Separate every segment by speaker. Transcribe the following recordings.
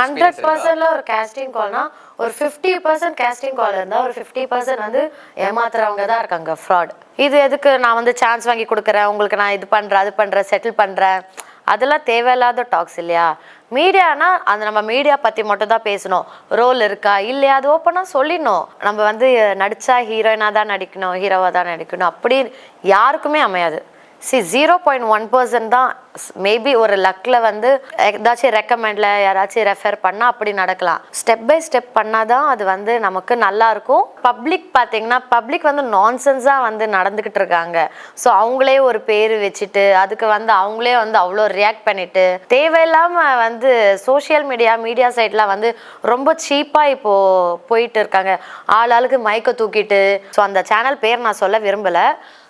Speaker 1: Hundred பர்சன்ட்ல ஒரு casting கால்னா ஒரு fifty percent casting கால் இருந்தால் ஒரு ஃபிஃப்டி பர்சன்ட் வந்து ஏமாத்துறவங்க தான் இருக்காங்க. ஃப்ராட் இது எதுக்கு? நான் வந்து சான்ஸ் வாங்கி கொடுக்குறேன். உங்களுக்கு நான் இது பண்ணுறேன் அது பண்ணுறேன் செட்டில் பண்ணுறேன் அதெல்லாம் தேவையில்லாத டாக்ஸ் இல்லையா? மீடியானா அந்த நம்ம மீடியா பற்றி மட்டும் தான் பேசணும். ரோல் இருக்கா? இல்லையா? அது ஓப்பனாக சொல்லிடணும். நம்ம வந்து நடித்தா ஹீரோயினாக தான் நடிக்கணும் ஹீரோவாக தான் நடிக்கணும். அப்படி யாருக்குமே அமையாது. சி ஜீரோ பாயிண்ட் ஒன் பர்சன்ட் தான் மேபி ஒரு லக்கில் வந்து ஏதாச்சும் ரெக்கமெண்டில் யாராச்சும் ரெஃபர் பண்ணால் அப்படி நடக்கலாம். ஸ்டெப் பை ஸ்டெப் பண்ணால் தான் அது வந்து நமக்கு நல்லாயிருக்கும் பப்ளிக் பார்த்தீங்கன்னா பப்ளிக் வந்து நான்சென்ஸாக வந்து நடந்துக்கிட்டு இருக்காங்க. ஸோ அவங்களே ஒரு பேர் வச்சுட்டு அதுக்கு வந்து அவங்களே வந்து அவ்வளோ ரியாக்ட் பண்ணிட்டு தேவையில்லாமல் வந்து சோஷியல் மீடியா மீடியா சைட்லாம் வந்து ரொம்ப சீப்பாக இப்போது போயிட்டு இருக்காங்க. ஆள் ஆளுக்கு மைக்கை தூக்கிட்டு ஸோ அந்த சேனல் பேர் நான் சொல்ல விரும்பலை.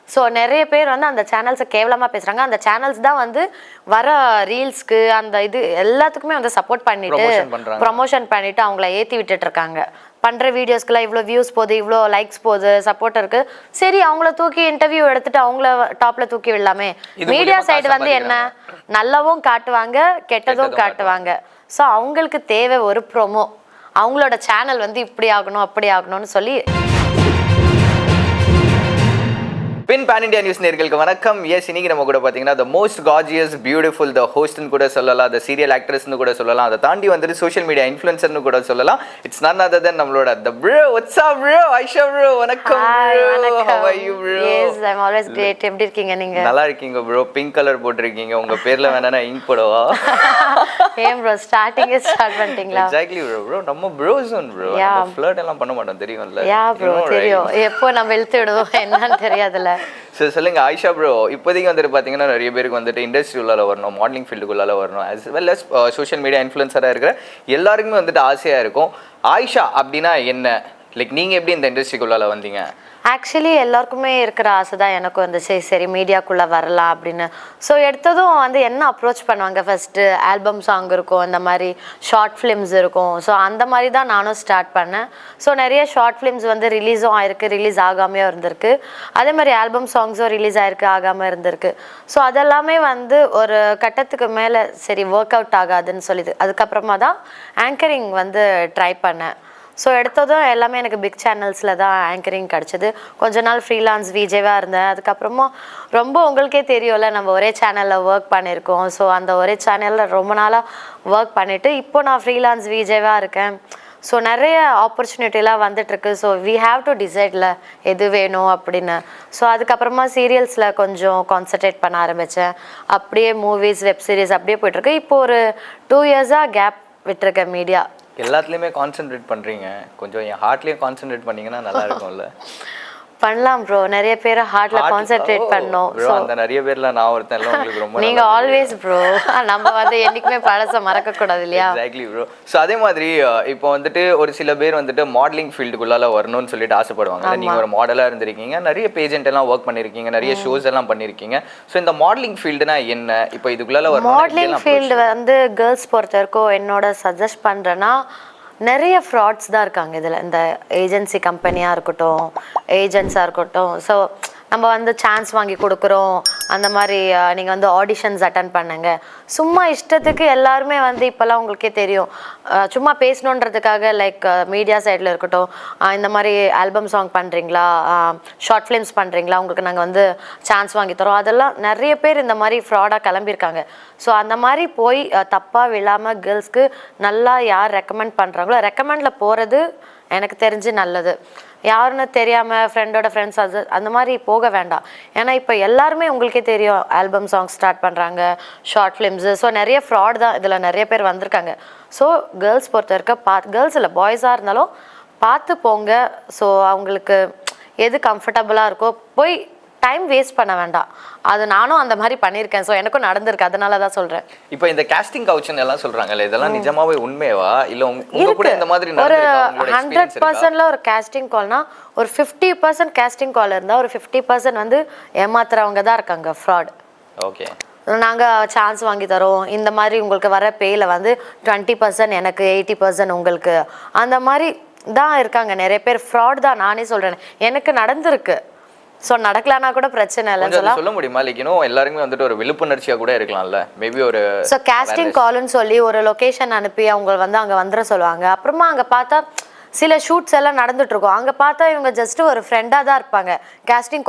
Speaker 1: ஸோ நிறைய பேர் வந்து அந்த சேனல்ஸை கேவலமாக பேசுகிறாங்க அந்த சேனல்ஸ் தான் வந்து வர ரீல்ஸ்க்கு அந்த இது எல்லாத்துக்குமே வந்து சப்போர்ட் பண்ணிட்டு. ப்ரமோஷன் பண்ணிட்டு அவங்கள ஏற்றி விட்டுட்டு இருக்காங்க. பண்ணுற வீடியோஸ்க்குலாம் இவ்வளோ வியூஸ் போகுது இவ்வளோ லைக்ஸ் போகுது சப்போர்ட் இருக்கு. சரி அவங்கள தூக்கி இன்டர்வியூ எடுத்துட்டு அவங்கள டாப்ல தூக்கி விடலாமே. மீடியா சைடு வந்து என்ன? நல்லவும் காட்டுவாங்க கெட்டதும்
Speaker 2: கெட்டதும்
Speaker 1: காட்டுவாங்க. ஸோ அவங்களுக்கு தேவை ஒரு ப்ரோமோ அவங்களோட சேனல் வந்து இப்படி ஆகணும் அப்படி ஆகணும்னு சொல்லி
Speaker 2: பின் பேன் இண்டியா நியூஸ் நேர்களுக்கு வணக்கம். எஸ் இன்னைக்கு நம்ம கூட பார்த்தீங்கன்னா த மோஸ்ட் காஜியஸ் பியூட்டிஃபுல் த ஹோஸ்ட்னு கூட சொல்லலாம் த சீரியல் ஆக்ட்ரஸ்னு கூட சொல்லலாம் அதை தாண்டி வந்துட்டு சோஷியல் மீடியா இன்ஃப்ளூன்சர்னு கூட சொல்லலாம். இட்ஸ் நன் அதர் தென் நம்மளோட the bro what's up bro Aisha bro வணக்கம்
Speaker 1: ஐம் ஆல்வேஸ் கிரேட் எப்படி இருக்கீங்க நீங்க?
Speaker 2: நல்லா இருக்கீங்க ப்ரோ பிங்க் கலர் போட்டிருக்கீங்க. உங்க பேர்ல வேணா நான் இங்க் போடவா?
Speaker 1: ஏன் ப்ரோ ஸ்டார்டிங்கே ஸ்டார்ட் பண்ணிட்டீங்களா?
Speaker 2: எக்ஸாக்ட்லி ப்ரோ ப்ரோ நம்ம ப்ரோஸ் ப்ரோ
Speaker 1: Yeah.
Speaker 2: நம்ம ஃப்ளர்ட் எல்லாம் பண்ண மாட்டோம் தெரியும்ல?
Speaker 1: Yeah bro? தெரியும். எப்போ நம்ம இழுத்து விடுவோம் என்னன்னு தெரியாதுல்ல.
Speaker 2: ஸோ சொல்லுங்கள் ஆயிஷா ப்ரோ இப்போதைக்கு வந்துட்டு பார்த்தீங்கன்னா நிறைய பேருக்கு வந்துட்டு இண்டஸ்ட்ரி உள்ளால வரணும் மாடலிங் ஃபீல்டுக்குள்ளால வரணும் as well as social media இன்ஃப்ளூன்சராக இருக்கிற எல்லாருக்குமே வந்துட்டு ஆசையாக இருக்கும். ஆயிஷா அப்படின்னா என்ன? லைக் நீங்கள் எப்படி இந்த இண்டஸ்ட்ரிக்குள்ளால வந்தீங்க?
Speaker 1: ஆக்சுவலி எல்லாருக்குமே இருக்கிற ஆசை தான் எனக்கும் இருந்துச்சு சரி மீடியாக்குள்ளே வரலாம் அப்படின்னு. ஸோ எடுத்ததும் வந்து என்ன அப்ரோச் பண்ணுவாங்க? ஃபஸ்ட்டு ஆல்பம் சாங் இருக்கும் இந்த மாதிரி ஷார்ட் ஃபிலிம்ஸ் இருக்கும். ஸோ அந்த மாதிரி தான் நானும் ஸ்டார்ட் பண்ணேன். ஸோ நிறைய ஷார்ட் ஃபிலிம்ஸ் வந்து ரிலீஸும் ஆயிருக்கு ரிலீஸ் ஆகாமையும் இருந்திருக்கு. அதே மாதிரி ஆல்பம் சாங்ஸும் ரிலீஸ் ஆயிருக்கு ஆகாமல் இருந்திருக்கு. ஸோ அதெல்லாமே வந்து ஒரு கட்டத்துக்கு மேலே சரி ஒர்க் அவுட் ஆகாதுன்னு சொல்லிது அதுக்கப்புறமா தான் ஆங்கரிங் வந்து ட்ரை பண்ணேன். ஸோ எடுத்ததும் எல்லாமே எனக்கு பிக் சேனல்ஸில் தான் ஆங்கரிங் கிடச்சிது. கொஞ்ச நாள் ஃப்ரீலான்ஸ் விஜேவாக இருந்தேன். அதுக்கப்புறமா ரொம்ப உங்களுக்கே தெரியும்ல நம்ம ஒரே சேனலில் ஒர்க் பண்ணியிருக்கோம். ஸோ அந்த ஒரே சேனலில் ரொம்ப நாளாக ஒர்க் பண்ணிவிட்டு இப்போ நான் ஃப்ரீலான்ஸ் விஜேவாக இருக்கேன். ஸோ நிறைய ஆப்பர்ச்சுனிட்டிலாம் வந்துட்டுருக்கு. ஸோ வி ஹாவ் டு டிசைடில் எது வேணும் அப்படின்னு. ஸோ அதுக்கப்புறமா சீரியல்ஸில் கொஞ்சம் கான்சன்ட்ரேட் பண்ண ஆரம்பித்தேன் அப்படியே மூவிஸ் வெப் சீரிஸ் அப்படியே போயிட்டுருக்கு. இப்போ ஒரு டூ இயர்ஸாக கேப் விட்டுருக்கேன் மீடியா
Speaker 2: எல்லாத்துலேயுமே கான்சென்ட்ரேட் பண்ணுறீங்க கொஞ்சம் என் ஹார்ட்லேயும் கான்சென்ட்ரேட் பண்ணிங்கன்னா நல்லா இருக்கும்ல.
Speaker 1: பண்ணலாம் ப்ரோ நிறைய பேர் ஹார்ட்ல கான்சென்ட்ரேட் பண்ணோம்
Speaker 2: ப்ரோ அந்த நிறைய பேர்ல நான் ஒருத்தன் எல்லாம் உங்களுக்கு ரொம்ப
Speaker 1: நீங்க ஆல்வேஸ் ப்ரோ நம்ம வந்து என்னைக்குமே பழச மறக்க கூடாது இல்லையா?
Speaker 2: எக்ஸாக்ட்லி ப்ரோ ஸோ அதே மாதிரி இப்போ வந்துட்டு ஒரு சில பேர் வந்துட்டு மாடலிங் ஃபீல்டுக்குள்ளால வரணும்னு சொல்லிட்டு ஆசைப்படுவாங்க. நீங்க ஒரு மாடலா இருந்திருக்கீங்க. நிறைய பேஜெண்ட் எல்லாம் ஒர்க் பண்ணிருக்கீங்க. நிறைய ஷோஸ் எல்லாம் பண்ணிருக்கீங்க. ஸோ இந்த மாடலிங் ஃபீல்டுனா என்ன? இப்போ இதுக்குள்ளால
Speaker 1: மாடலிங் ஃபீல்டு வந்து கேர்ள்ஸ் பொறுத்த வரைக்கும் என்னோட சஜஸ்ட் பண்றேன்னா நிறைய ஃப்ராட்ஸ் தான் இருக்காங்க இதில். இந்த ஏஜென்சி கம்பெனியாக இருக்கட்டும் ஏஜென்ட்ஸாக இருக்கட்டும். ஸோ நம்ம வந்து சான்ஸ் வாங்கி கொடுக்குறோம். அந்த மாதிரி நீங்கள் வந்து ஆடிஷன்ஸ் அட்டன் பண்ணுங்க. சும்மா இஷ்டத்துக்கு எல்லாருமே வந்து இப்போல்லாம் உங்களுக்கே தெரியும். சும்மா பேசணுன்றதுக்காக லைக் மீடியா சைடில் இருக்கட்டும். இந்த மாதிரி ஆல்பம் சாங் பண்ணுறீங்களா ஷார்ட் ஃபிலிம்ஸ் பண்ணுறீங்களா உங்களுக்கு நாங்கள் வந்து சான்ஸ் வாங்கி தரோம். அதெல்லாம் நிறைய பேர் இந்த மாதிரி ஃப்ராடாக கிளம்பியிருக்காங்க. ஸோ அந்த மாதிரி போய் தப்பாக விழாமல் கேர்ள்ஸ்க்கு நல்லா யார் ரெக்கமெண்ட் பண்ணுறாங்களோ ரெக்கமெண்டில் போகிறது எனக்கு தெரிஞ்சு நல்லது. யாருன்னு தெரியாமல் ஃப்ரெண்டோட ஃப்ரெண்ட்ஸ் அது அந்த மாதிரி போக வேண்டாம். ஏன்னா இப்போ எல்லாருமே உங்களுக்கே தெரியும் ஆல்பம் சாங் ஸ்டார்ட் பண்ணுறாங்க ஷார்ட் ஃபிலிம்ஸு ஸோ நிறைய ஃப்ராட் தான் இதில் நிறைய பேர் வந்திருக்காங்க. ஸோ கேர்ள்ஸ் பொறுத்த வரைக்கும் பாத் கேர்ள்ஸ் இல்லை பாய்ஸாக இருந்தாலும் பார்த்து போங்க. ஸோ அவங்களுக்கு எது கம்ஃபர்டபுளாக இருக்கோ போய் டைம் வேஸ்ட் பண்ண வேண்டாம். அது நானும் அந்த மாதிரி பண்ணியிருக்கேன். ஸோ எனக்கும் நடந்திருக்கு. அதனால தான் சொல்கிறேன்
Speaker 2: இப்போ இந்த couch ன்னு எல்லாம் சொல்றாங்கல்ல இதெல்லாம் நிஜமாவே உண்மையவா? இல்ல உங்க கூட இந்த மாதிரி
Speaker 1: ஒரு ஹண்ட்ரட் பர்சன்ட்ல ஒரு கேஸ்டிங் கால்னா ஒரு ஃபிஃப்டி பர்சன்ட் கேஸ்டிங் கால் இருந்தால் ஒரு ஃபிஃப்டி பர்சன்ட் வந்து ஏமாத்துறவங்க தான் இருக்காங்க. ஃப்ராட்
Speaker 2: ஓகே
Speaker 1: நாங்கள் சான்ஸ் வாங்கி தரோம். இந்த மாதிரி உங்களுக்கு வர பேயில் வந்து டுவெண்ட்டி பர்சன்ட் எனக்கு எயிட்டி பர்சன்ட் உங்களுக்கு. அந்த மாதிரி தான் இருக்காங்க. நிறைய பேர் ஃப்ராட் தான் நானே சொல்கிறேன் எனக்கு நடந்திருக்கு. ஸோ நடக்கலான்னா கூட பிரச்சனை இல்லைன்னு
Speaker 2: சொல்ல முடியுமா? லைக் இன்னும் எல்லாருக்குமே வந்துட்டு ஒரு விழிப்புணர்ச்சியா கூட இருக்கலாம்ல. மேபி ஒரு
Speaker 1: ஸோ கேஸ்டிங் கால்னு சொல்லி ஒரு லொகேஷன் அனுப்பி அவங்க வந்து அங்கே வந்துட சொல்லுவாங்க. அப்புறமா அங்கே பார்த்தா சில ஷூட்ஸ் எல்லாம் நடந்துட்டு இருக்கும். அங்கே பார்த்தா இவங்க ஜஸ்ட் ஒரு ஃப்ரெண்டாக தான் இருப்பாங்க. கேஸ்டிங்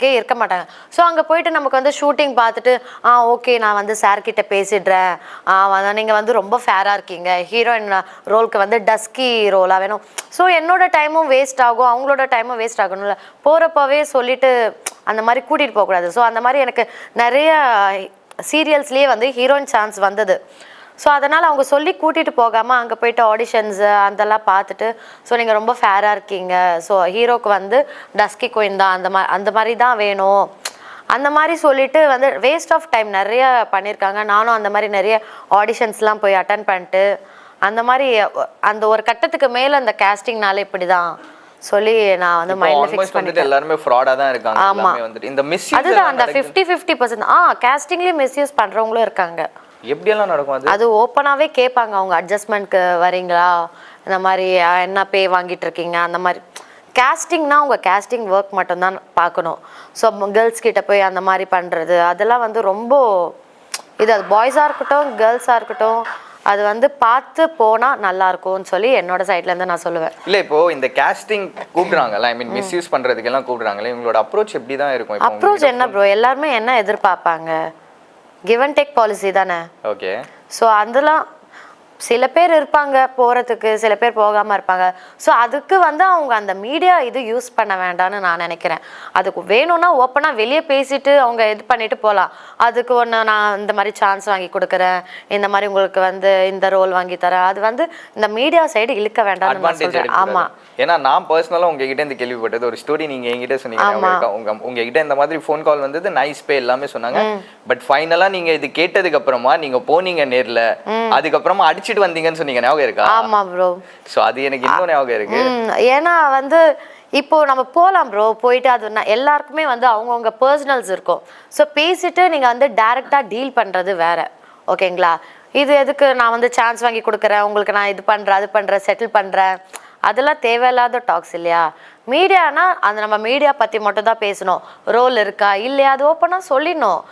Speaker 1: கே இருக்க மாட்டாங்க. ஸோ அங்கே போயிட்டு நமக்கு வந்து ஷூட்டிங் பார்த்துட்டு ஆ ஓகே நான் வந்து சார்கிட்ட பேசிடுறேன். ஆ நீங்கள் வந்து ரொம்ப ஃபேராக இருக்கீங்க. ஹீரோயின் ரோலுக்கு வந்து டஸ்கி ரோலாக வேணும். ஸோ என்னோட டைமும் வேஸ்ட் ஆகும். அவங்களோட டைமும் வேஸ்ட் ஆகணும்ல. போகிறப்பவே சொல்லிட்டு அந்த மாதிரி கூட்டிகிட்டு போகக்கூடாது. ஸோ அந்த மாதிரி எனக்கு நிறைய சீரியல்ஸ்லேயே வந்து ஹீரோயின் சான்ஸ் வந்தது. ஸோ அதனால் அவங்க சொல்லி கூட்டிகிட்டு போகாமல் அங்கே போயிட்டு ஆடிஷன்ஸு அதெல்லாம் பார்த்துட்டு ஸோ நீங்கள் ரொம்ப ஃபேராக இருக்கீங்க. ஸோ ஹீரோக்கு வந்து டஸ்கி கோயின் தான். அந்த மாதிரி அந்த மாதிரி தான் வேணும். அந்த மாதிரி சொல்லிட்டு வந்து வேஸ்ட் ஆஃப் டைம் நிறைய பண்ணியிருக்காங்க நானும் அந்த மாதிரி நிறைய ஆடிஷன்ஸ்லாம் போய் அட்டன் பண்ணிட்டு அந்த மாதிரி அந்த ஒரு கட்டத்துக்கு மேலே அந்த கேஸ்டிங்னால இப்படி தான் சொல்லி நான் வந்து மைண்டில் ஃபிக்ஸ்
Speaker 2: வந்துட்டு எல்லாருமே ஃப்ராடா தான் இருக்காங்க. எல்லாமே வந்துட்டு இந்த மிஸ்
Speaker 1: அதுதான் அந்த ஃபிஃப்டி ஃபிஃப்டி பர்சன்ட் ஆ கேஸ்டிங்லேயே மிஸ்யூஸ் பண்ணுறவங்களும் இருக்காங்க.
Speaker 2: எப்படி எல்லாம் நடக்கும் அது?
Speaker 1: அது ஓப்பனாகவே கேட்பாங்க. அவங்க அட்ஜஸ்ட்மெண்ட்க்கு வரீங்களா இந்த மாதிரி என்ன பே வாங்கிட்டு இருக்கீங்க? அந்த மாதிரி. கேஸ்டிங்னா அவங்க கேஸ்டிங் ஒர்க் மட்டும்தான் பார்க்கணும். ஸோ கேர்ள்ஸ் கிட்ட போய் அந்த மாதிரி பண்ணுறது அதெல்லாம் வந்து ரொம்ப இது அது பாய்ஸாக இருக்கட்டும் கேர்ள்ஸாக இருக்கட்டும் அது வந்து பார்த்து போனால் நல்லா இருக்கும்னு சொல்லி என்னோட சைட்லேருந்து நான் சொல்லுவேன்.
Speaker 2: இல்ல இப்போ இந்த காஸ்டிங் கூப்பிடுறாங்கல்ல ஐ மீன் மிஸ்யூஸ் பண்றதுக்கு எல்லாம் கூப்பிடுறாங்கல்ல இவங்களோட அப்ரோச் எப்படி தான் இருக்கும்
Speaker 1: அப்ரோச் என்ன ப்ரோ எல்லாருமே என்ன எதிர்பார்ப்பாங்க? கிவ் அண்ட் டேக் பாலிசி தானே?
Speaker 2: ஓகே
Speaker 1: ஸோ அதெல்லாம் சில பேர் இருப்பாங்க போகிறதுக்கு சில பேர் போகாமல் இருப்பாங்க. ஸோ அதுக்கு வந்து அவங்க அந்த மீடியா இது யூஸ் பண்ண வேண்டாம்னு நான் நினைக்கிறேன். அதுக்கு வேணும்னா ஓப்பனாக வெளியே பேசிட்டு அவங்க இது பண்ணிட்டு போகலாம் அதுக்கு ஒன்று நான் இந்த மாதிரி சான்ஸ் வாங்கி கொடுக்குறேன். இந்த மாதிரி உங்களுக்கு வந்து இந்த ரோல் வாங்கி தரேன். அது வந்து இந்த மீடியா சைடு இழுக்க வேண்டாம்னு நான் சொல்கிறேன் ஆமாம்
Speaker 2: ஏன்னா நான் பர்சனலாக உங்ககிட்ட இருந்து கேள்விப்பட்டது ஒரு ஸ்டோரி நீங்க என்கிட்ட சொன்னீங்க? உங்க உங்ககிட்ட இந்த மாதிரி ஃபோன் கால் வந்தது நைஸ் பே எல்லாமே சொன்னாங்க. பட் ஃபைனலா நீங்க இது கேட்டதுக்கு அப்புறமா நீங்க போனீங்க நேர்ல அதுக்கப்புறமா அடிச்சிட்டு வந்தீங்கன்னு சொன்னீங்க ஞாபகம் இருக்கா?
Speaker 1: ஆமாம் ப்ரோ
Speaker 2: சோ அது எனக்கு இன்னும் ஞாபகம் இருக்கு.
Speaker 1: ஏன்னா வந்து இப்போ நம்ம போகலாம் ப்ரோ போயிட்டு அது எல்லாருக்குமே வந்து அவங்கவுங்க பர்சனல்ஸ் இருக்கும். ஸோ பேசிட்டு நீங்கள் வந்து டைரெக்டாக டீல் பண்ணுறது வேற. ஓகேங்களா இது எதுக்கு நான் வந்து சான்ஸ் வாங்கி கொடுக்குறேன்? உங்களுக்கு நான் இது பண்ணுறேன் அது பண்ணுறேன் செட்டில் பண்ணுறேன் அதெல்லாம் தேவையில்லாத டாக்ஸ் இல்லையா? மீடியானா அந்த நம்ம மீடியா பற்றி மட்டும் தான் பேசணும். ரோல் இருக்கா? இல்லையா? அது ஓப்பனாக சொல்லிடணும்.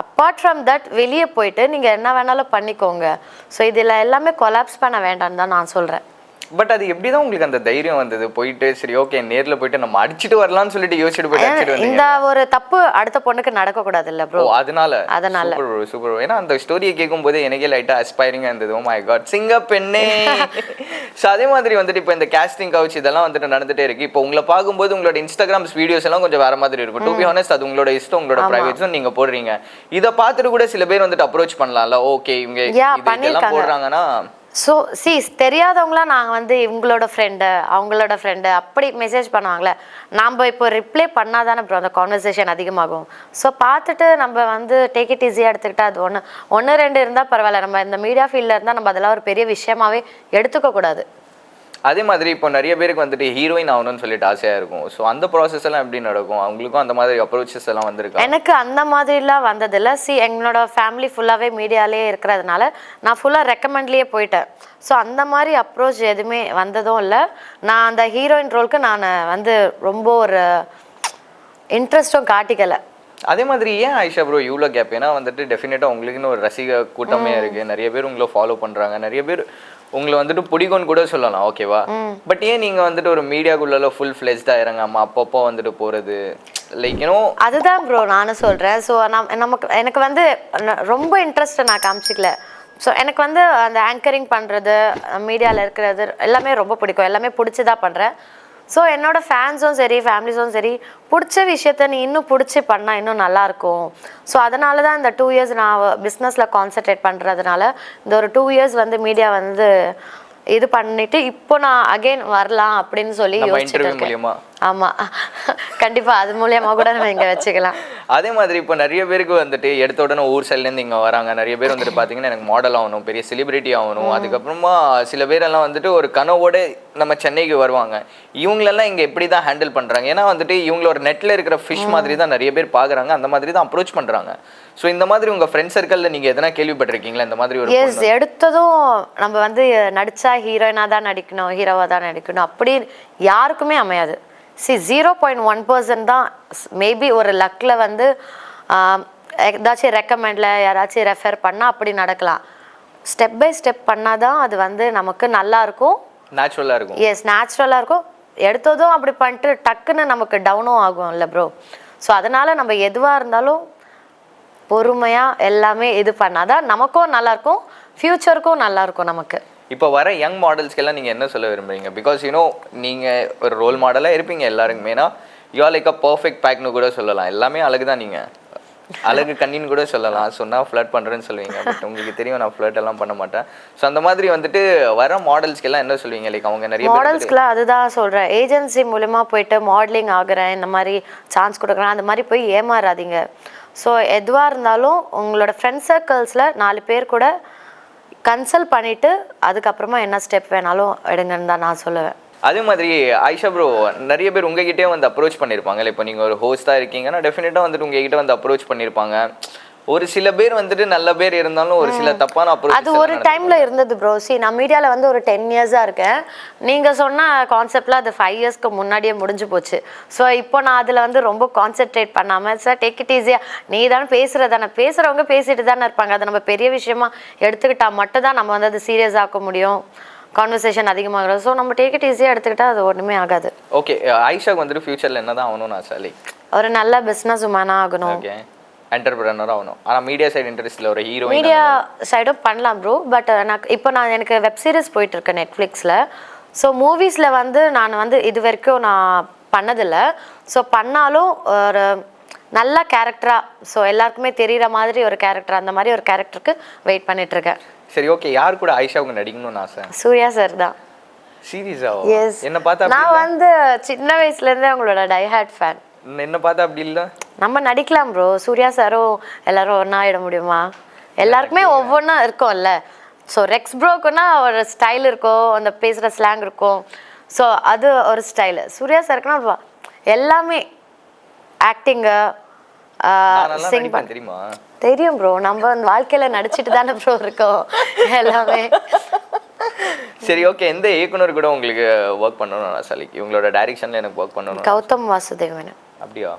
Speaker 1: அப்பார்ட் ஃப்ரம் தட் வெளியே போயிட்டு நீங்கள் என்ன வேணாலும் பண்ணிக்கோங்க. ஸோ இதில் எல்லாமே கொலாப்ஸ் பண்ண வேண்டாம்னு தான் நான் சொல்கிறேன்
Speaker 2: பட் அது எப்படிதான் உங்களுக்கு அந்த தைரியம் வந்தது? போயிட்டு சரி ஓகே நேர்ல போயிட்டு நம்ம அடிச்சிட்டு வரலாம்னு சொல்லிட்டு யோசிச்சுட்டு போயிட்டு அடிச்சிட்டு
Speaker 1: இந்த ஒரு தப்பு அடுத்த பொண்ணுக்கு நடக்க கூடாது இல்ல ப்ரோ
Speaker 2: அதனால.
Speaker 1: அதனால.
Speaker 2: சூப்பர் சூப்பர் ஏன்னா அந்த ஸ்டோரியை கேட்கும் போதே எனக்கே லைட்டா அஸ்பைரிங்கா இருந்தது. ஓ மை காட் சிங்க பெண்ணே. ஸோ அதே மாதிரி வந்துட்டு இப்போ இந்த கேஸ்டிங் கவுச் இதெல்லாம் வந்துட்டு நடந்துட்டே இருக்கு. இப்போ உங்களை பார்க்கும்போது உங்களோட இன்ஸ்டாகிராம்ஸ் வீடியோஸ் எல்லாம் கொஞ்சம் வேற மாதிரி இருக்கும். டு பி ஹானஸ்ட் அது உங்களோட இஷ்டம் உங்களோட பிரைவேட்ஸும் நீங்க போடுறீங்க. இதை பார்த்துட்டு கூட சில பேர் வந்துட்டு அப்ரோச் பண்ணலாம்ல. ஓகே இவங்க இதெல்லாம். போடுறாங்கன்னா
Speaker 1: ஸோ சி தெரியாதவங்களாம் நாங்கள் வந்து இவங்களோட ஃப்ரெண்டு அவங்களோட ஃப்ரெண்டு அப்படி மெசேஜ் பண்ணுவாங்களே நம்ம இப்போ ரிப்ளை பண்ணாதானே அப்புறம் அந்த கான்வர்சேஷன் அதிகமாகும். ஸோ பார்த்துட்டு நம்ம வந்து டேக் இட் ஈஸியாக எடுத்துக்கிட்டால் அது ஒன்று ஒன்று ரெண்டு இருந்தால் பரவாயில்ல. நம்ம இந்த மீடியா ஃபீல்டில் இருந்தால் நம்ம அதெல்லாம் ஒரு பெரிய விஷயமாவே எடுத்துக்கக்கூடாது.
Speaker 2: அதே மாதிரி இப்போ நிறைய பேருக்கு வந்துட்டு ஹீரோயின் ஆகணும்னு சொல்லிட்டு ஆசையா இருக்கும். ஸோ அந்த ப்ராசஸ் எல்லாம் எப்படி நடக்கும்? அவங்களுக்கும் அந்த மாதிரி அப்ரோச்சஸ் எல்லாம் வந்திருக்கா?
Speaker 1: எனக்கு அந்த மாதிரிலாம் வந்ததில்ல. சி என்னோட ஃபேமிலி ஃபுல்லாகவே மீடியாலே இருக்கிறதுனால நான் ஃபுல்லாக ரெக்கமெண்ட்லேயே போயிட்டேன். ஸோ அந்த மாதிரி அப்ரோச் எதுவுமே வந்ததும் இல்லை. நான் அந்த ஹீரோயின் ரோலுக்கு நான் வந்து ரொம்ப ஒரு இன்ட்ரெஸ்ட்டும் காட்டிக்கலை.
Speaker 2: அதே மாதிரி ஏன் ஆயிஷா ப்ரோ இவ்வளோ கேப் ஏன்னா வந்துட்டு டெஃபினட்டாக உங்களுக்குன்னு ஒரு ரசிக கூட்டமே இருக்கு. நிறைய பேர் உங்களை ஃபாலோ பண்றாங்க. நிறைய பேர் உங்களை வந்துட்டு பிடிக்கும்னு கூட சொல்லலாம் ஓகேவா? பட் ஏன் நீங்க வந்துட்டு ஒரு மீடியாக்குள்ள ஃபுல் ஃப்ளெஜ்டா இறங்காம அப்பப்போ வந்துட்டு போறது? லைக் யூனோ
Speaker 1: அதுதான் ப்ரோ நானும் சொல்கிறேன் ஸோ நம் நமக்கு எனக்கு வந்து ரொம்ப இன்ட்ரெஸ்ட்டை நான் காமிச்சிக்கல. ஸோ எனக்கு வந்து அந்த ஆங்கரிங் பண்ணுறது மீடியாவில் இருக்கிறது எல்லாமே ரொம்ப பிடிக்கும். எல்லாமே பிடிச்சி தான் பண்ணுறேன் ஸோ என்னோட ஃபேன்ஸும் சரி ஃபேமிலிஸும் சரி பிடிச்ச விஷயத்த நீ இன்னும் பிடிச்சி பண்ணால் இன்னும் நல்லாயிருக்கும் ஸோ அதனால தான் இந்த டூ இயர்ஸ் நான் பிஸ்னஸில் கான்சென்ட்ரேட் பண்ணுறதுனால இந்த ஒரு டூ இயர்ஸ் வந்து மீடியா வந்து இது பண்ணிட்டு இப்போ நான் அகைன் வரலாம் அப்படின்னு சொல்லி யோசிச்சுட்டு இருக்கேன். ஆமா. கண்டிப்பா அது மூலியமா கூட நம்ம இங்க வச்சுக்கலாம்.
Speaker 2: அதே மாதிரி இப்போ நிறைய பேருக்கு வந்துட்டு எடுத்த உடனே ஊர் சைட்லேருந்து இங்கே வராங்க. நிறைய பேர் வந்துட்டு பார்த்தீங்கன்னா எனக்கு மாடல் ஆகணும் பெரிய செலிபிரிட்டி ஆகணும். அதுக்கப்புறமா சில பேரெல்லாம் வந்துட்டு ஒரு கனவோட நம்ம சென்னைக்கு வருவாங்க. இவங்களெல்லாம் இங்கே எப்படி தான் ஹேண்டில் பண்ணுறாங்க ஏன்னா வந்துட்டு இவங்கள ஒரு நெட்டில் இருக்கிற ஃபிஷ் மாதிரி தான் நிறைய பேர் பார்க்குறாங்க அந்த மாதிரி தான் அப்ரோச் பண்ணுறாங்க ஸோ இந்த மாதிரி உங்கள் ஃப்ரெண்ட் சர்க்கிளில் நீங்கள் எதனா கேள்விப்பட்டிருக்கீங்களா? இந்த மாதிரி ஒரு
Speaker 1: எஸ் எடுத்ததும் நம்ம வந்து நடிச்சா ஹீரோயினா தான் நடிக்கணும் ஹீரோவா தான் நடிக்கணும். அப்படி யாருக்குமே அமையாது. சி ஜீரோ பாயிண்ட் ஒன் பர்சன்ட் தான் மேபி ஒரு லக்கில் வந்து ஏதாச்சும் ரெக்கமெண்டில் யாராச்சும் ரெஃபர் பண்ணால் அப்படி நடக்கலாம். ஸ்டெப் பை ஸ்டெப் பண்ணால் தான் அது வந்து நமக்கு நல்லா இருக்கும்.
Speaker 2: நேச்சுரலாக இருக்கும்.
Speaker 1: எஸ் நேச்சுரலாக இருக்கும். எடுத்ததும் அப்படி பண்ணிட்டு டக்குன்னு நமக்கு டவுனும் ஆகும் இல்லை ப்ரோ ஸோ அதனால் நம்ம எதுவாக இருந்தாலும் பொறுமையாக எல்லாமே இது பண்ணாதான் நமக்கும் நல்லாயிருக்கும் ஃப்யூச்சருக்கும் நல்லாயிருக்கும் நமக்கு.
Speaker 2: இப்போ வர யங் மாடல்ஸ்க்கெல்லாம் நீங்கள் என்ன சொல்ல விரும்புறீங்க? பிகாஸ் யூனோ நீங்கள் ஒரு ரோல் மாடலாக இருப்பீங்க எல்லாருக்குமேனா you are like a perfect பேக்னு கூட சொல்லலாம். எல்லாமே அழகு தான் நீங்கள் அழகு கண்ணின்னு கூட சொல்லலாம். சொன்னால் ஃப்ளட் பண்ணுறேன்னு சொல்லுவீங்க. பட் உங்களுக்கு தெரியும் நான் ஃப்ளட் எல்லாம் பண்ண மாட்டேன். ஸோ அந்த மாதிரி வந்துட்டு வர மாடல்ஸ்க்கெல்லாம் என்ன சொல்லுவீங்க? லைக் அவங்க நிறைய
Speaker 1: மாடல்ஸ்க்குலாம் அதுதான் சொல்கிறேன் ஏஜென்சி மூலிமா போயிட்டு மாடலிங் ஆகுறேன். இந்த மாதிரி சான்ஸ் கொடுக்குறேன். அந்த மாதிரி போய் ஏமாறாதீங்க. ஸோ எதுவாக இருந்தாலும் உங்களோட ஃப்ரெண்ட் சர்க்கிள்ஸில் நாலு பேர் கூட கன்சல்ட் பண்ணிவிட்டு அதுக்கப்புறமா என்ன ஸ்டெப் வேணாலும் எடுங்கன்னு தான் நான் சொல்லுவேன்.
Speaker 2: அதே மாதிரி ஆயிஷா ப்ரோ நிறைய பேர் உங்ககிட்டயே வந்து அப்ரோச் பண்ணியிருப்பாங்க இப்போ நீங்கள் ஒரு ஹோஸ்ட்டாக இருக்கீங்கன்னா டெஃபினட்டாக வந்துட்டு உங்ககிட்ட வந்து அப்ரோச் பண்ணியிருப்பாங்க ஒரு சில பேர் வந்துட்டு நல்ல பேர் இருந்தாலும் ஒரு சில தப்பான
Speaker 1: அது
Speaker 2: அப்ரோச்
Speaker 1: ஒரு டைம்ல இருந்தது ப்ரோ சி நான் மீடியாவில் வந்து ஒரு டென் இயர்ஸாக இருக்கேன். நீங்கள் சொன்ன கான்செப்டில் அது ஃபைவ் இயர்ஸ்க்கு முன்னாடியே முடிஞ்சு போச்சு. ஸோ இப்போ நான் அதில் வந்து ரொம்ப கான்சென்ட்ரேட் பண்ணாமல் சார் டேக் இட் ஈஸியாக நீ தானே பேசுகிற தானே. பேசுகிறவங்க பேசிட்டு தானே இருப்பாங்க. அதை நம்ம பெரிய விஷயமா எடுத்துக்கிட்டா மட்டும் தான் நம்ம வந்து அதை சீரியஸ் ஆக்க முடியும். கான்வர்சேஷன் அதிகமாகிறது ஸோ நம்ம டேக் இட் ஈஸியாக எடுத்துக்கிட்டா அது ஒன்றுமே ஆகாது.
Speaker 2: ஓகே ஆயிஷாக்கு வந்துட்டு ஃபியூச்சரில் என்ன தான் ஆகணும்னு ஆசை லைக்
Speaker 1: ஒரு நல்ல பிஸ்னஸ் உமனாக ஆகணும்.
Speaker 2: ஓகே என்டர்பிரனர் ஆகணும். ஆனால் மீடியா சைடு இன்ட்ரெஸ்ட்டில் ஒரு ஹீரோயின்
Speaker 1: மீடியா சைடும் பண்ணலாம் ப்ரோ பட் எனக்கு இப்போ நான் எனக்கு வெப் சீரிஸ் போயிட்டு இருக்கேன் நெட்ஃப்ளிக்ஸில் ஸோ மூவிஸில் வந்து நான் வந்து இது வரைக்கும் நான் பண்ணதில்லை. ஸோ பண்ணாலும் ஒரு நல்ல கேரக்டராக ஸோ எல்லாருக்குமே தெரிகிற மாதிரி ஒரு கேரக்டர் அந்த மாதிரி ஒரு கேரக்டருக்கு வெயிட் பண்ணிட்டு இருக்கேன்.
Speaker 2: சரி ஓகே யார் கூட ஆயிஷாவுக்கு நடிக்கணும்னு ஆசை?
Speaker 1: சூர்யா சார் தான்.
Speaker 2: சீரியஸா
Speaker 1: எஸ்
Speaker 2: என்ன பார்த்தா
Speaker 1: நான் வந்து சின்ன வயசுலேருந்தே அவங்களோட டைஹார்ட் ஃபேன்
Speaker 2: அப்படி- என்ன பார்த்தா அப்படி இல்லை?
Speaker 1: நம்ம நடிக்கலாம் ப்ரோ சூர்யா சாரும் எல்லாரும் ஒன்றா ஆயிட முடியுமா? எல்லாருக்குமே ஒவ்வொன்றா இருக்கும்ல. ஸோ ரெக்ஸ் ப்ரோக்குன்னா ஒரு ஸ்டைல் இருக்கும் அந்த பேசுகிற ஸ்லாங் இருக்கும். ஸோ அது ஒரு ஸ்டைலு சூர்யா சாருக்குன்னா எல்லாமே ஆக்டிங்கு சிங்
Speaker 2: தெரியுமா?
Speaker 1: தெரியும் ப்ரோ நம்ம வாழ்க்கையில் நடிச்சிட்டு தானே ப்ரோ இருக்கோம். எல்லாமே.
Speaker 2: சரி ஓகே எந்த இயக்குனர் கூட உங்களுக்கு ஒர்க் பண்ணணும்னு ஆசை? லைக் இவங்களோட டைரக்ஷனில் எனக்கு ஒர்க் பண்ணணும்
Speaker 1: கௌதம் வாசுதேவன்.
Speaker 2: அப்படியா?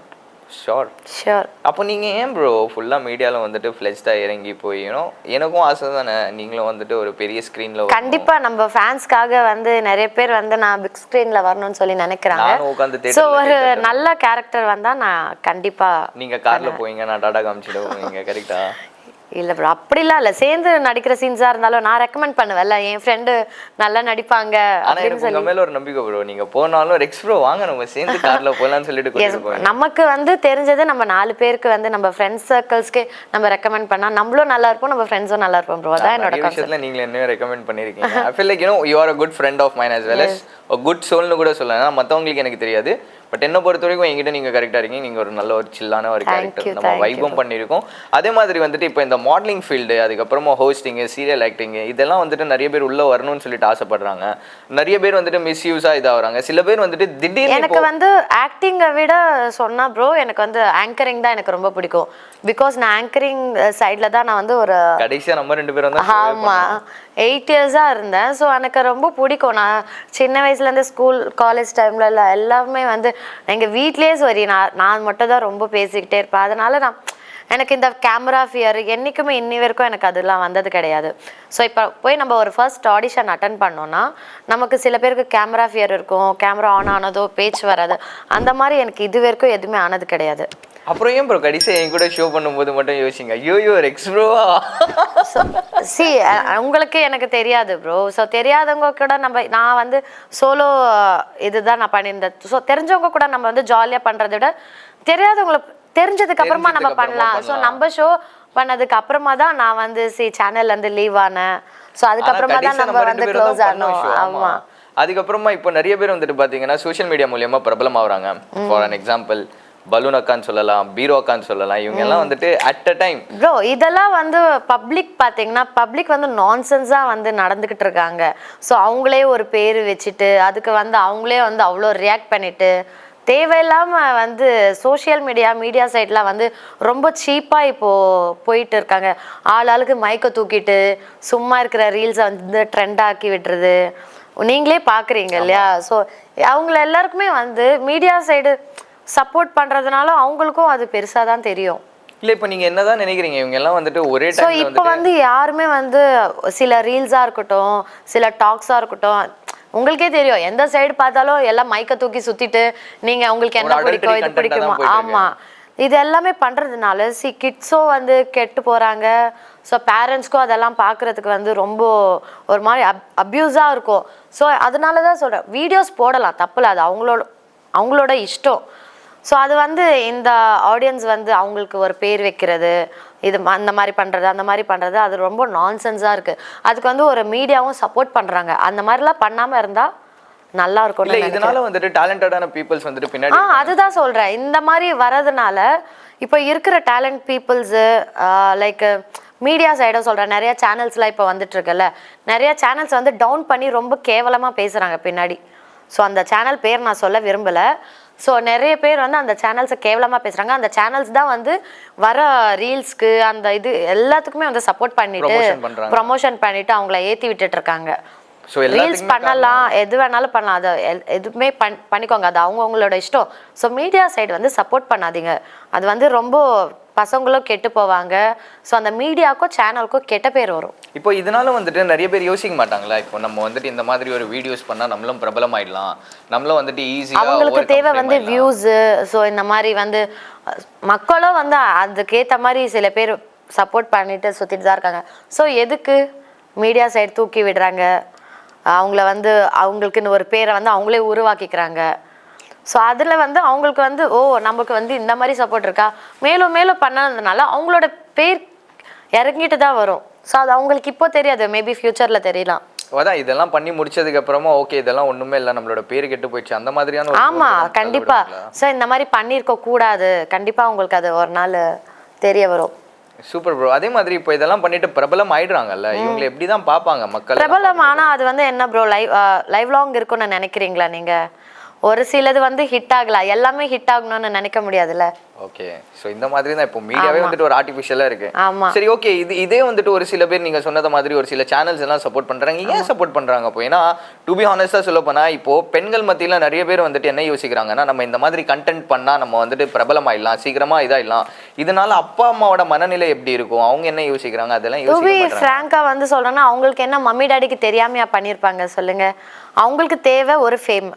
Speaker 2: ஷோர்
Speaker 1: ஷியோர்
Speaker 2: அப்போ நீங்கள் ஏன் ப்ரோ ஃபுல்லாக மீடியாவில் வந்துட்டு ஃப்ளெஜ்டாக இறங்கி போயிடும் எனக்கும் ஆசை தானே நீங்களும் வந்துட்டு ஒரு பெரிய ஸ்க்ரீனில்
Speaker 1: கண்டிப்பா நம்ம ஃபேன்ஸ்க்காக வந்து நிறைய பேர் வந்து நான் பிக் ஸ்க்ரீன்ல வரணும்னு சொல்லி நினைக்கிறாங்க.
Speaker 2: உட்காந்து
Speaker 1: ஸோ ஒரு நல்ல கேரக்டர் வந்தா நான் கண்டிப்பா
Speaker 2: நீங்கள் காரில் போவீங்க நான் டாடா காமிச்சிட்டு போவீங்க கரெக்டா
Speaker 1: இல்ல ப்ரோ அப்படிலாம் இல்ல. சேர்ந்து நடிக்கிற சீன்ஸா இருந்தாலும் நான் ரெக்கமெண்ட் பண்ணுவேன்ல. என் ஃப்ரெண்டு நல்லா நடிப்பாங்க அப்படின்னு சொல்லி.
Speaker 2: மேலே ஒரு நம்பிக்கை ப்ரோ நீங்கள் போனாலும் ரெக்ஸ் ப்ரோ வாங்க நம்ம சேர்ந்து காரில் போகலான்னு சொல்லிட்டு
Speaker 1: நமக்கு வந்து தெரிஞ்சது நம்ம நாலு பேருக்கு வந்து நம்ம ஃப்ரெண்ட்ஸ் சர்க்கிள்ஸ்க்கு நம்ம ரெக்கமெண்ட் பண்ணா நம்மளும் நல்லா இருப்போம் நம்ம ஃப்ரெண்ட்ஸும் நல்லா இருப்போம் ப்ரோ அதான் என்னோட
Speaker 2: விஷயத்துல நீங்க என்ன ரெக்கமெண்ட் பண்ணிருக்கீங்க. I feel like you know you are a good friend of mine as well as a good சோல்னு கூட சொல்லலாம். ஏன்னா மத்தவங்களுக்கு எனக்கு தெரியாது. பட் என்ன பொறுத்த வரைக்கும் என்கிட்ட நீங்க கரெக்டா இருக்கீங்க. நீங்க ஒரு நல்ல ஒரு சில்லான ஒரு கேரக்டர் நம்ம வைபம் பண்ணியிருக்கோம். அதே மாதிரி வந்துட்டு இப்போ இந்த மாடலிங் ஃபீல்டு அதுக்கப்புறமா ஹோஸ்டிங் சீரியல் ஆக்டிங் இதெல்லாம் வந்துட்டு நிறைய பேர் உள்ள வரணும்னு சொல்லிட்டு ஆசைப்படுறாங்க. நிறைய பேர் வந்துட்டு மிஸ்யூஸா இதாகிறாங்க. சில பேர் வந்துட்டு திடீர்னு
Speaker 1: எனக்கு வந்து ஆக்டிங்கை விட சொன்னா ப்ரோ எனக்கு வந்து ஆங்கரிங் தான் எனக்கு ரொம்ப பிடிக்கும். பிகாஸ் நான் ஆங்கரிங் சைடில் தான் நான் வந்து ஒரு
Speaker 2: கடைசியா நம்ம ரெண்டு பேரும் தான்
Speaker 1: ஆமா. எயிட் இயர்ஸாக இருந்தேன். ஸோ எனக்கு ரொம்ப பிடிக்கும். நான் சின்ன வயசுலேருந்து ஸ்கூல் காலேஜ் டைம்லலாம் எல்லாமே வந்து எங்கள் வீட்லேயே சரி நான் நான் மட்டும் தான் ரொம்ப பேசிக்கிட்டே இருப்பேன். அதனால நான் எனக்கு இந்த கேமரா ஃபியர் என்றைக்குமே இன்னி வரைக்கும் எனக்கு அதெல்லாம் வந்தது கிடையாது. ஸோ இப்போ போய் நம்ம ஒரு ஃபர்ஸ்ட் ஆடிஷன் அட்டன் பண்ணோன்னா நமக்கு சில பேருக்கு கேமரா ஃபியர் இருக்கும். கேமரா ஆன் ஆனதோ பேச்சு வராது. அந்த மாதிரி எனக்கு இது வரைக்கும் எதுவுமே ஆனது கிடையாது.
Speaker 2: அப்புறம் ஏன் ப்ரோ கடைசியா என் கூட ஷோ பண்ணும்போது மட்டும் யோசிங்க ஐயோ யோ எக்ஸ் ப்ரோவா
Speaker 1: சி உங்களுக்கு எனக்கு தெரியாது ப்ரோ ஸோ தெரியாதவங்க கூட நம்ம நான் வந்து சோலோ இதுதான் நான் பண்ணியிருந்தேன். ஸோ தெரிஞ்சவங்க கூட நம்ம வந்து ஜாலியாக பண்ணுறத விட தெரியாதவங்களை தெரிஞ்சதுக்கு அப்புறமா நம்ம பண்ணலாம். ஸோ. நம்ம ஷோ பண்ணதுக்கு அப்புறமா தான் நான் வந்து சி சேனல்ல இருந்து லீவ் ஆனேன். ஸோ அதுக்கப்புறமா தான் நம்ம வந்து க்ளோஸ் ஆனோம். ஆமா.
Speaker 2: அதுக்கப்புறமா இப்போ நிறைய பேர் வந்துட்டு பாத்தீங்கன்னா சோஷியல் மீடியா மூலியமா பிரபலம் ஆகுறாங்க ஃபார் அன் எக்ஸாம்பிள் பலூன் அக்கான்னு சொல்லலாம் பீரோ அக்கான்னு சொல்லலாம் இவங்க எல்லாம் வந்துட்டு அட் அ டைம்
Speaker 1: ப்ரோ இதெல்லாம் வந்து பப்ளிக் பார்த்தீங்கன்னா பப்ளிக் வந்து நான்சென்ஸாக வந்து நடந்துக்கிட்டு இருக்காங்க. ஸோ அவங்களே ஒரு பேர் வச்சுட்டு அதுக்கு வந்து அவங்களே வந்து அவ்வளோ ரியாக்ட் பண்ணிட்டு தேவையில்லாமல் வந்து சோஷியல் மீடியா மீடியா சைட்லாம் வந்து ரொம்ப சீப்பாக இப்போது போயிட்டு இருக்காங்க. ஆள் ஆளுக்கு மைக்கை தூக்கிட்டு சும்மா இருக்கிற ரீல்ஸை வந்து ட்ரெண்ட் ஆக்கி விட்டுறது. நீங்களே பார்க்குறீங்க இல்லையா? ஸோ அவங்கள எல்லாருக்குமே வந்து மீடியா சைடு சப்போர்ட் பண்ணுறதுனால அவங்களுக்கும் அது பெருசாக தான் தெரியும்.
Speaker 2: இல்ல இப்போ நீங்க என்னதான் நினைக்கிறீங்க? இவங்க எல்லாம் வந்துட்டு ஒரே
Speaker 1: ஸோ இப்போ வந்து யாருமே வந்து சில ரீல்ஸாக இருக்கட்டும் சில டாக்ஸாக இருக்கட்டும் உங்களுக்கே தெரியும். எந்த சைடு பார்த்தாலும் எல்லாம் மைக்கை தூக்கி சுத்திட்டு நீங்க உங்களுக்கு என்ன பிடிக்கும் இது
Speaker 2: தான்
Speaker 1: பிடிக்குமா
Speaker 2: போயிட்டு இருக்கு.
Speaker 1: ஆமா. இது எல்லாமே பண்றதுனால சி கிட்ஸும் வந்து கெட்டு போறாங்க. ஸோ பேரண்ட்ஸ்க்கும் அதெல்லாம் பார்க்கறதுக்கு வந்து ரொம்ப ஒரு மாதிரி அப் அப்யூஸாக இருக்கும். ஸோ அதனால தான் சொல்கிறேன் வீடியோஸ் போடலாம் தப்பில்ல அது அவங்களோட அவங்களோட இஷ்டம். ஸோ அது வந்து இந்த ஆடியன்ஸ் வந்து அவங்களுக்கு ஒரு பேர் வைக்கிறது இது அந்த மாதிரி பண்ணுறது அந்த மாதிரி பண்ணுறது அது ரொம்ப நான்சென்ஸாக இருக்குது அதுக்கு வந்து ஒரு மீடியாவும் சப்போர்ட் பண்ணுறாங்க அந்த மாதிரிலாம் பண்ணாமல் இருந்தால் நல்லா
Speaker 2: இல்ல
Speaker 1: இருக்கும்னு
Speaker 2: இதனால வந்துட்டு டேலண்டடான பீப்புள்ஸ் வந்துட்டு பின்னாடி
Speaker 1: ஆ அதுதான் சொல்றேன். இந்த மாதிரி வரதுனால இப்போ இருக்கிற டேலண்ட் பீப்புள்ஸு லைக் மீடியா சைடும் சொல்கிறேன் நிறைய சேனல்ஸ்லாம் இப்போ வந்துட்டு இருக்குல்ல. நிறைய சேனல்ஸ் வந்து டவுன் பண்ணி ரொம்ப கேவலமாக பேசுகிறாங்க பின்னாடி. ஸோ அந்த சேனல் பேர் நான் சொல்ல விரும்பலை. ஸோ நிறைய பேர் வந்து அந்த சேனல்ஸை கேவலமாக பேசுகிறாங்க அந்த சேனல்ஸ் தான் வந்து வர ரீல்ஸ்க்கு அந்த இது எல்லாத்துக்குமே வந்து சப்போர்ட் பண்ணிட்டு. ப்ரொமோஷன் பண்ணிட்டு அவங்கள ஏற்றி விட்டுட்டு இருக்காங்க ரீல்ஸ் பண்ணலாம் எது வேணாலும் பண்ணலாம். அது எதுவுமே பண் பண்ணிக்கோங்க. அது அவங்கவுங்களோட இஷ்டம். ஸோ மீடியா சைடு வந்து சப்போர்ட் பண்ணாதீங்க. அது வந்து ரொம்ப பசங்களும் கெட்டு போவாங்க. ஸோ அந்த மீடியாவுக்கும் சேனலுக்கும் கெட்ட பேர் வரும்.
Speaker 2: இப்போ இதனால வந்துட்டு நிறைய பேர் யோசிக்க மாட்டாங்களா? இப்போ நம்ம வந்துட்டு இந்த மாதிரி ஒரு வீடியோஸ் பண்ணா நம்மளும் பிரபலமாயிடலாம். நம்மளும் வந்துட்டு ஈஸியா
Speaker 1: அவங்களுக்கு தேவை வந்து வியூஸு ஸோ இந்த மாதிரி வந்து மக்களும் வந்து அதுக்கேற்ற மாதிரி சில பேர் சப்போர்ட் பண்ணிட்டு சுற்றிட்டு தான் இருக்காங்க. ஸோ எதுக்கு மீடியா சைடு தூக்கி விடுறாங்க? அவங்கள வந்து அவங்களுக்குன்னு ஒரு பேரை வந்து அவங்களே உருவாக்கிக்கிறாங்க. ஸோ அதில் வந்து அவங்களுக்கு வந்து ஓ நமக்கு வந்து இந்த மாதிரி சப்போர்ட் இருக்கா? மேலும் மேலும் பண்ணதுனால அவங்களோட பேர் இறங்கிட்டு தான் வரும். ஸோ அது அவங்களுக்கு இப்போ தெரியாது. மேபி ஃப்யூச்சரில் தெரியலாம்.
Speaker 2: அதான் இதெல்லாம் பண்ணி முடிச்சதுக்கு அப்புறமா ஓகே இதெல்லாம் ஒண்ணுமே இல்லை. நம்மளோட பேர் கெட்டு போயிடுச்சு. அந்த மாதிரியான
Speaker 1: ஆமா கண்டிப்பா? ஸோ இந்த மாதிரி பண்ணியிருக்க கூடாது. கண்டிப்பா உங்களுக்கு அது ஒரு நாள் தெரிய வரும்.
Speaker 2: சூப்பர் ப்ரோ அதே மாதிரி இப்போ இதெல்லாம் பண்ணிட்டு பிரபலம் ஆயிடுறாங்கல்ல. இவங்களை எப்படி தான் பார்ப்பாங்க மக்கள்?
Speaker 1: பிரபலம் ஆனா அது வந்து என்ன ப்ரோ லைவ் லைவ் லாங் இருக்கும்னு நினைக்கிறீங்களா நீங்க? ஒரு சிலது வந்து ஹிட் ஆகலாம் எல்லாமே ஹிட் ஆகணும்னு நினைக்க முடியாதுல்ல?
Speaker 2: ஓகே ஸோ இந்த மாதிரி தான் இப்போ மீடியாவே வந்துட்டு ஒரு ஆர்டிஃபிஷியலா இருக்கு.
Speaker 1: ஆமா.
Speaker 2: சரி ஓகே இது இதே வந்துட்டு ஒரு சில பேர் நீங்க சொன்னது மாதிரி ஒரு சில சேனல்ஸ் எல்லாம் சப்போர்ட் பண்றாங்க. ஏன் சப்போர்ட் பண்றாங்க அப்போ? ஏன்னா டு பி ஹானஸ்டா சொல்ல போனா இப்போ பெண்கள் மத்தியில நிறைய பேர் வந்துட்டு என்ன யோசிக்கிறாங்கன்னா நம்ம இந்த மாதிரி கண்டென்ட் பண்ணா நம்ம வந்துட்டு பிரபலமாயிடலாம் சீக்கிரமா இதாயிடலாம். இதனால அப்பா அம்மாவோட மனநிலை எப்படி இருக்கும்? அவங்க என்ன யோசிக்கிறாங்க? அதெல்லாம்
Speaker 1: டு பி
Speaker 2: யோசிக்க மாட்டாங்க
Speaker 1: ஃப்ராங்கா வந்து சொல்றேன்னா அவங்களுக்கு என்ன மம்மி டாடிக்கு தெரியாமையா பண்ணியிருப்பாங்க சொல்லுங்க. அவங்களுக்கு தேவை ஒரு ஃபேம்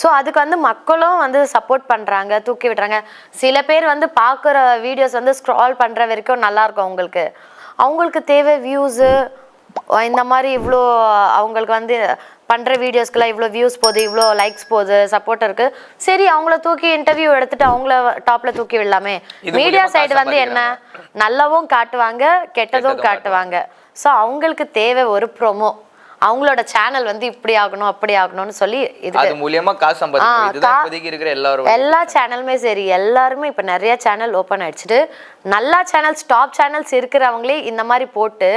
Speaker 1: ஸோ அதுக்கு வந்து மக்களும் வந்து சப்போர்ட் பண்ணுறாங்க தூக்கி விடுறாங்க. சில பேர் வந்து பார்க்குற வீடியோஸ் வந்து ஸ்க்ரால் பண்ணுற வரைக்கும் நல்லா இருக்கும் அவங்களுக்கு. அவங்களுக்கு தேவை வியூஸு இந்த மாதிரி இவ்வளோ அவங்களுக்கு வந்து பண்ணுற வீடியோஸ்க்குலாம் இவ்வளோ வியூஸ் போகுது இவ்வளோ லைக்ஸ் போகுது சப்போர்ட் இருக்கு. சரி அவங்கள தூக்கி இன்டர்வியூ எடுத்துட்டு அவங்கள டாப்ல தூக்கி விடலாமே. மீடியா சைடு வந்து என்ன? நல்லவும் காட்டுவாங்க கெட்டதும் காட்டுவாங்க. ஸோ அவங்களுக்கு தேவை ஒரு ப்ரோமோ அவங்களோட சேனல் வந்து இப்படி ஆகணும் அப்படி ஆகணும்னு சொல்லி இது
Speaker 2: அது மூலியமா காசு இருக்கிற எல்லாரும்
Speaker 1: எல்லா சேனலுமே சரி எல்லாருமே இப்போ நிறைய சேனல் ஓப்பன் ஆயிடுச்சுட்டு நல்லா சேனல்ஸ் டாப் சேனல்ஸ் இருக்கிறவங்களே இந்த மாதிரி போட்டு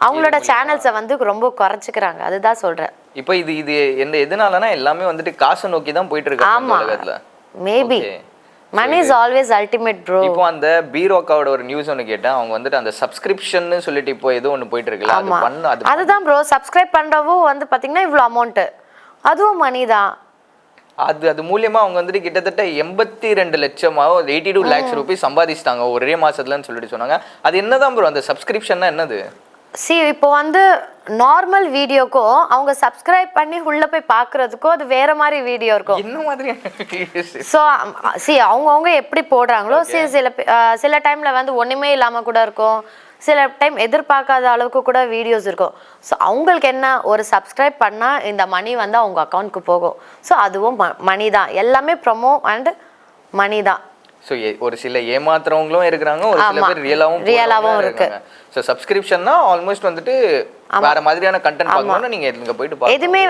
Speaker 1: அவங்களோட சேனல்ஸை வந்து ரொம்ப குறைச்சிக்கிறாங்க. அதுதான் சொல்றேன்.
Speaker 2: இப்போ இது இது எந்த எதனாலனா எல்லாமே வந்துட்டு காசை நோக்கி தான் போயிட்டு இருக்கு
Speaker 1: ஆமா. Maybe. Money is always ultimate bro
Speaker 2: இப்போ அந்த பீரோக்காவோட ஒரு நியூஸ் ஒன்று கேட்டேன். அவங்க வந்துட்டு அந்த சப்ஸ்கிரிப்ஷன் சொல்லிட்டு இப்போ ஏதோ ஒன்று போயிட்டு இருக்குல்ல அது பண்ண அது
Speaker 1: அதுதான் ப்ரோ சப்ஸ்கிரைப் பண்றவும் வந்து பாத்தீங்கன்னா இவ்வளோ அமௌண்ட்டு அதுவும் மணி தான்.
Speaker 2: அது அது மூலியமா அவங்க வந்துட்டு கிட்டத்தட்ட எண்பத்தி ரெண்டு லட்சமா எயிட்டி டூ லேக்ஸ் ருபீஸ் சம்பாதிச்சிட்டாங்க ஒரே மாசத்துலன்னு சொல்லிட்டு சொன்னாங்க. அது என்னதான் ப்ரோ அந்த சப்ஸ்கிரிப்ஷன்னா என்னது?
Speaker 1: சி இப்போ வந்து நார்மல் வீடியோக்கும் அவங்க சப்ஸ்கிரைப் பண்ணி உள்ள போய் பார்க்கறதுக்கும் அது வேற மாதிரி வீடியோ இருக்கும்
Speaker 2: என்ன videos?
Speaker 1: ஸோ சி அவங்கவுங்க எப்படி போடுறாங்களோ சரி சில அஹ் சில டைம்ல வந்து ஒண்ணுமே இல்லாம கூட இருக்கும். சில டைம் எதிர்பார்க்காத அளவுக்கு கூட வீடியோஸ் இருக்கும். ஸோ அவங்களுக்கு என்ன ஒரு சப்ஸ்கிரைப் பண்ணா இந்த மணி வந்து அவங்க அக்கௌண்ட்க்கு போகும். ஸோ அதுவும் மணி தான். எல்லாமே ப்ரொமோ அண்ட் மணி தான்.
Speaker 2: ஸோ ஒரு சில ஏமாத்துறவங்களும் இருக்கிறாங்க ஒரு சில. பேர் ரியலாவும்
Speaker 1: ரியலாவும் இருக்கு.
Speaker 2: ஸோ சப்ஸ்கிரிப்ஷன்னா ஆல்மோஸ்ட் வந்துட்டு வேற மாதிரியான கண்டென்ட் பார்க்கணும்னா நீங்க இங்க போயிட்டு
Speaker 1: எதுவுமே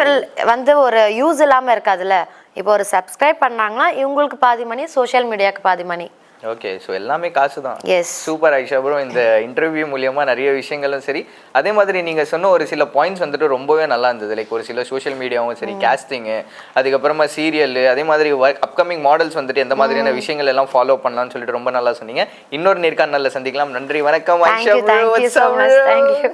Speaker 1: வந்து ஒரு யூஸ் இல்லாம இருக்காதுல்ல. இப்போ ஒரு சப்ஸ்கிரைப் பண்ணாங்கன்னா இவங்களுக்கு பாதி மணி சோஷியல் மீடியாவுக்கு பாதி மணி
Speaker 2: ஓகே ஸோ எல்லாமே காசு தான்
Speaker 1: எஸ்
Speaker 2: சூப்பர் ஐஷா ப்ரோ இந்த இன்டர்வியூ மூலியமா நிறைய விஷயங்களும் சரி. அதே மாதிரி நீங்க சொன்ன ஒரு சில பாயிண்ட்ஸ் வந்துட்டு ரொம்பவே நல்லா இருந்தது. லைக் ஒரு சில சோஷியல் மீடியாவும் சரி கேஸ்டிங்கு அதுக்கப்புறமா சீரியல் அதே மாதிரி அப்கமிங் மாடல்ஸ் வந்துட்டு எந்த மாதிரியான விஷயங்கள் எல்லாம் ஃபாலோ பண்ணலாம்னு சொல்லிட்டு ரொம்ப நல்லா சொன்னீங்க. இன்னொரு நேர்காணல்ல சந்திக்கலாம். நன்றி வணக்கம்
Speaker 1: ஸோ மச் தேங்க்யூ